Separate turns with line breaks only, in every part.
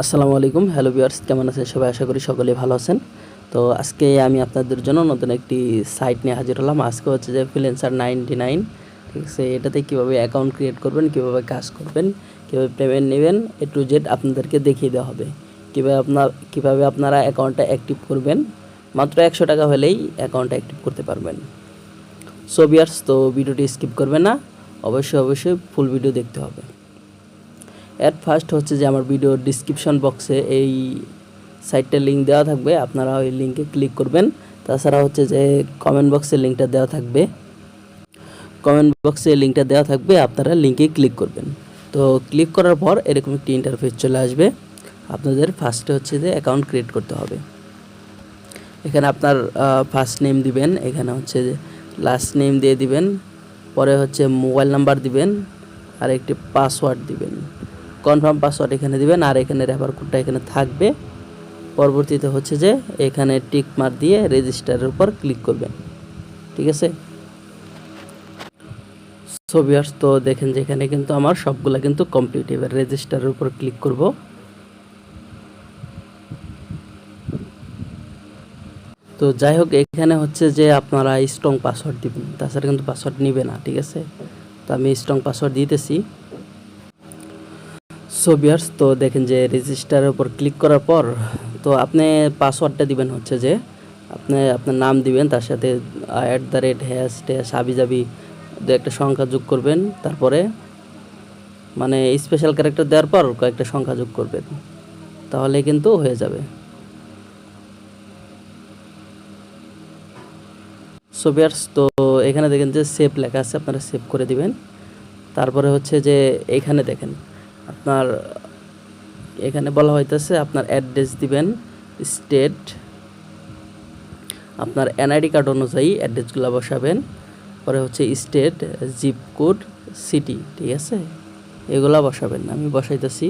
আসসালামু আলাইকুম। Hello viewers কেমন আছেন সবাই? আশা করি সকলেই ভালো আছেন। তো আজকে আমি আপনাদের জন্য নতুন একটি সাইট নিয়ে হাজির হলাম। আজকে হচ্ছে যে ফ্রিল্যান্সার নাইনটি নাইন ঠিক আছে? এটাতে কীভাবে অ্যাকাউন্ট ক্রিয়েট করবেন, কীভাবে কাজ করবেন, কীভাবে পেমেন্ট নেবেন এ টু জেড আপনাদেরকে দেখিয়ে দেওয়া হবে। কীভাবে আপনার, কীভাবে আপনারা অ্যাকাউন্টটা অ্যাক্টিভ করবেন, মাত্র একশো টাকা হলেই অ্যাকাউন্টটা অ্যাক্টিভ করতে পারবেন। সো ভিউয়ার্স তো ভিডিওটি স্কিপ করবেন না। অবশ্যই অবশ্যই ফুল ভিডিও দেখতে হবে। অ্যাট ফার্স্ট হচ্ছে যে আমার ভিডিওর ডিসক্রিপশন বক্সে এই সাইটটার লিঙ্ক দেওয়া থাকবে, আপনারা ওই লিঙ্কে ক্লিক করবেন। তাছাড়া হচ্ছে যে কমেন্ট বক্সে লিঙ্কটা দেওয়া থাকবে। কমেন্ট বক্সে লিঙ্কটা দেওয়া থাকবে, আপনারা লিঙ্কে ক্লিক করবেন। তো ক্লিক করার পর এরকম একটি ইন্টারফেস চলে আসবে। আপনাদের ফার্স্টে হচ্ছে যে অ্যাকাউন্ট ক্রিয়েট করতে হবে। এখানে আপনার ফার্স্ট নেম দিবেন, এখানে হচ্ছে যে লাস্ট নেম দিয়ে দিবেন। পরে হচ্ছে মোবাইল নাম্বার দিবেন আর একটি পাসওয়ার্ড দিবেন। কনফার্ম পাসওয়ার্ড এখানে দিবেন আর এখানে রেফার কোডটা এখানে থাকবে। পরবর্তীতে হচ্ছে যে এখানে টিক মার দিয়ে রেজিস্টারের উপর ক্লিক করবেন। ঠিক আছে? সোভিয়ার্স তো দেখেন যে এখানে কিন্তু আমার সবগুলা কিন্তু কমপ্লিট এবার রেজিস্টারের উপর ক্লিক করব। তো যাই হোক, এখানে হচ্ছে যে আপনারা স্ট্রং পাসওয়ার্ড দিবেন। তাছাড়া কিন্তু পাসওয়ার্ড নিবে না, ঠিক আছে? তো আমি স্ট্রং পাসওয়ার্ড দিতেছি। সো বিয়ার্স তো দেখেন যে রেজিস্টারের উপর ক্লিক করার পর, তো আপনি পাসওয়ার্ডটা দিবেন হচ্ছে যে, আপনি আপনার নাম দিবেন, তার সাথে অ্যাট দ্য রেট হ্যাশ ট্যাশ হাবি জাবি দু একটা সংখ্যা যোগ করবেন, তারপরে মানে স্পেশাল ক্যারেক্টার দেওয়ার পর কয়েকটা সংখ্যা যোগ করবেন, তাহলে কিন্তু হয়ে যাবে। সো বিয়ার্স তো এখানে দেখেন যে সেভ লেখা আছে, আপনারা সেভ করে দিবেন। তারপরে হচ্ছে যে, এখানে দেখেন আপনার, এখানে বলা হইতেছে আপনার অ্যাড্রেস দিবেন স্টেট, আপনার এনআইডি কার্ড অনুযায়ী অ্যাড্রেসগুলো বসাবেন, পরে হচ্ছে স্টেট, জিপ কোড, সিটি, ঠিক আছে? এগুলা বসাবেন, আমি বসাইতেছি।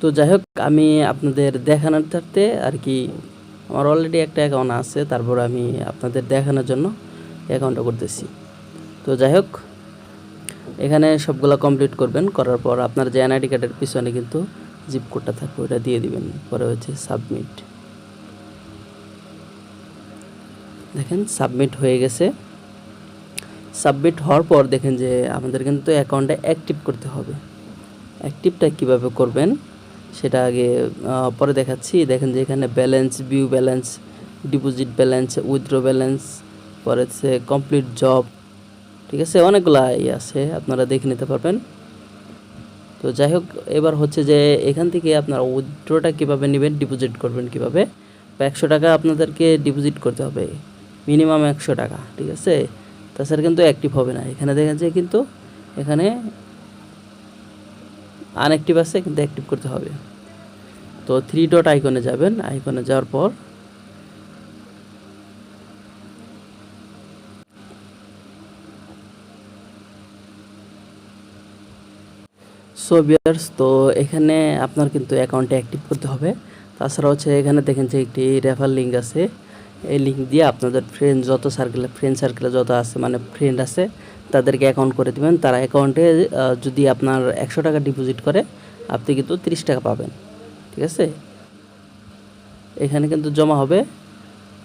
তো যাই হোক আমি আপনাদের দেখানোর থাকতে আর কি, আমার অলরেডি একটা অ্যাকাউন্ট আছে, তারপর আমি আপনাদের দেখানোর জন্য অ্যাকাউন্টটা করতেছি। তো যাই হোক এখানে সবগুলো কমপ্লিট করবেন, করার পর আপনার যে এনআইডি কার্ডের পিছনে কিন্তু জিপ কোডটা থাকবে, ওটা দিয়ে দিবেন, পরে হচ্ছে সাবমিট দেখেন সাবমিট হয়ে গেছে। সাবমিট হওয়ার পর দেখেন যে আমাদের কিন্তু অ্যাকাউন্টে অ্যাক্টিভ করতে হবে। অ্যাক্টিভটা কীভাবে করবেন, সেটা আগে পরে দেখাচ্ছি। দেখেন যে এখানে balance view balance deposit balance withdraw balance পরে হচ্ছে কমপ্লিট জব ঠিক আছে? অনেকগুলা ইয়ে আছে, আপনারা দেখে নিতে পারবেন। তো যাই হোক, এবার হচ্ছে যে এখান থেকে আপনারা উইথড্রটা কীভাবে নেবেন ডিপোজিট করবেন কীভাবে? একশো টাকা আপনাদেরকে ডিপোজিট করতে হবে মিনিমাম একশো টাকা, ঠিক আছে? তাছাড়া কিন্তু অ্যাক্টিভ হবে না। এখানে দেখেন যে কিন্তু এখানে আনঅ্যাক্টিভ আছে, কিন্তু অ্যাক্টিভ করতে হবে। তো থ্রি ডট আইকনে যাবেন। আইকনে যাওয়ার পর সো বিয়ার্স তো এখানে আপনার কিন্তু অ্যাকাউন্টে অ্যাক্টিভ করতে হবে। তাছাড়া হচ্ছে এখানে দেখেন যে একটি রেফার লিঙ্ক আছে। এই লিঙ্ক দিয়ে আপনাদের ফ্রেন্ড যত সার্কেলে ফ্রেন্ড সার্কেলে যত আছে মানে ফ্রেন্ড আছে, তাদেরকে অ্যাকাউন্ট করে দেবেন। তারা অ্যাকাউন্টে যদি আপনার একশো টাকা ডিপোজিট করে, আপনি কিন্তু তিরিশ টাকা পাবেন। ঠিক আছে? এখানে কিন্তু জমা হবে।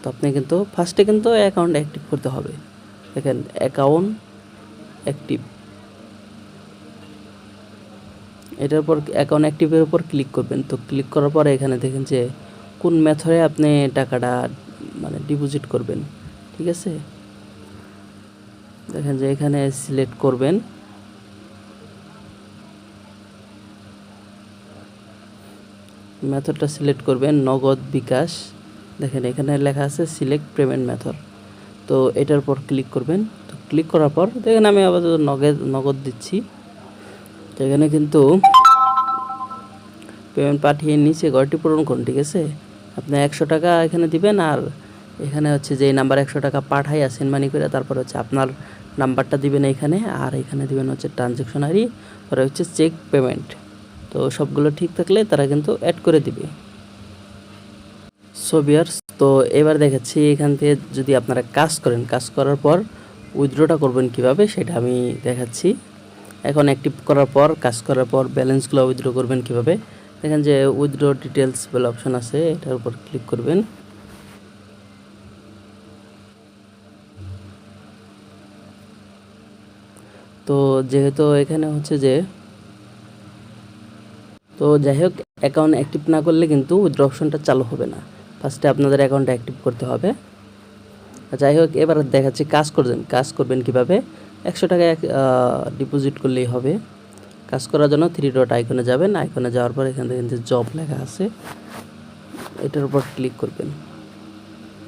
তো আপনি কিন্তু ফার্স্টে কিন্তু অ্যাকাউন্ট অ্যাক্টিভ করতে হবে। দেখেন অ্যাকাউন্ট অ্যাক্টিভ এটার উপর অ্যাকাউন্ট অ্যাক্টিভের উপর ক্লিক করবেন। তো ক্লিক করার পরে এখানে দেখেন যে কোন মেথডে আপনি টাকাটা মানে ডিপোজিট করবেন। ঠিক আছে? দেখেন যে এখানে সিলেক্ট করবেন। মেথডটা সিলেক্ট করবেন, নগদ বিকাশ। দেখেন এখানে লেখা আছে সিলেক্ট পেমেন্ট মেথড তো এটার উপর ক্লিক করবেন। তো ক্লিক করার পর দেখেন আমি আপাতত নগদ নগদ দিচ্ছি। তো এখানে কিন্তু পেমেন্ট পাঠিয়ে নিচে ঘরটি পূরণ করুন, ঠিক আছে? আপনি একশো টাকা এখানে দিবেন আর এখানে হচ্ছে যে নাম্বার একশো টাকা পাঠাই আসেন মানি করে, তারপর হচ্ছে আপনার নাম্বারটা দিবেন এখানে আর এখানে দিবেন হচ্ছে ট্রানজ্যাকশন আইডি পরে হচ্ছে চেক পেমেন্ট তো সবগুলো ঠিক থাকলে তারা কিন্তু অ্যাড করে দিবে। সো বিয়ার্স তো এবার দেখাচ্ছি এখান থেকে যদি আপনারা কাজ করেন, কাজ করার পর উইথড্রটা করবেন কীভাবে, সেটা আমি দেখাচ্ছি। এখন অ্যাক্টিভ করার পর, কাজ করার পর ব্যালেন্সগুলো উইথড্র করবেন কীভাবে? দেখেন যে উইথড্র ডিটেলস বলে অপশন আছে, এটার উপর ক্লিক করবেন। তো যেহেতু এখানে হচ্ছে যে, তো যাই হোক অ্যাকাউন্ট অ্যাক্টিভ না করলে কিন্তু উইথড্র অপশনটা চালু হবে না। ফার্স্টে আপনাদের অ্যাকাউন্ট অ্যাক্টিভ করতে হবে। যাই হোক, এবার দেখাচ্ছি কাজ করবেন। কাজ করবেন কীভাবে? একশো টাকা এক ডিপোজিট করলেই হবে। কাজ করার জন্য থ্রি ডট আইকনে যাবেন। আইকনে যাওয়ার পর এখান থেকে যে জব লেখা আছে, এটার উপর ক্লিক করবেন।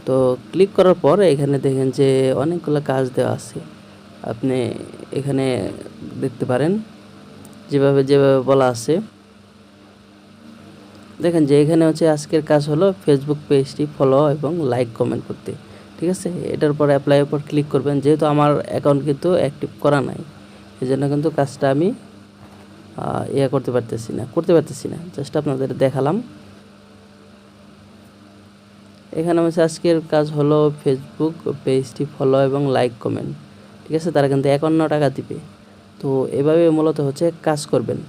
তো ক্লিক করার পর এখানে দেখেন যে অনেকগুলো কাজ দেওয়া আছে। আপনি এখানে দেখতে পারেন, যেভাবে যেভাবে বলা আছে। দেখেন যে এখানে হচ্ছে আজকের কাজ হলো ফেসবুক পেজটি ফলো এবং লাইক কমেন্ট করতে। ঠিক আছে? এটার পর অ্যাপ্লাই উপর ক্লিক করবেন। যেহেতু আমার অ্যাকাউন্ট কিন্তু অ্যাক্টিভ করা নাই এই জন্য কিন্তু কাজটা আমি ইয়ে করতে পারতেছি না, করতে পারতেছি না। জাস্ট আপনাদের দেখালাম। এখানে হচ্ছে আজকের কাজ হলো ফেসবুক পেজটি ফলো এবং লাইক কমেন্ট ঠিক আছে? তারা কিন্তু একান্ন টাকা দিবে। তো এভাবে মূলত হচ্ছে কাজ করবেন।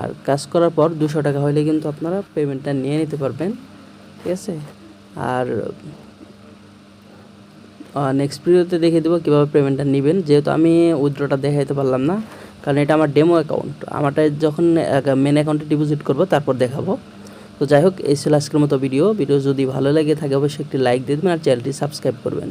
আর কাজ করার পর দুশো টাকা হলে কিন্তু আপনারা পেমেন্টটা নিয়ে নিতে পারবেন। ঠিক আছে? আর নেক্সট ভিডিওতে দেখিয়ে দেবো কীভাবে পেমেন্টটা নেবেন। যেহেতু আমি উইথড্রটা দেখাইতে পারলাম না, কারণ এটা আমার ডেমো অ্যাকাউন্ট আমারটা যখন মেন অ্যাকাউন্টে ডিপোজিট করব, তারপর দেখাবো। তো যাই হোক, এই ছিল আজকের মতো ভিডিও ভিডিও যদি ভালো লাগে থাকে, অবশ্যই একটি লাইক দিয়ে দেবেন আর চ্যানেলটি সাবস্ক্রাইব করবেন।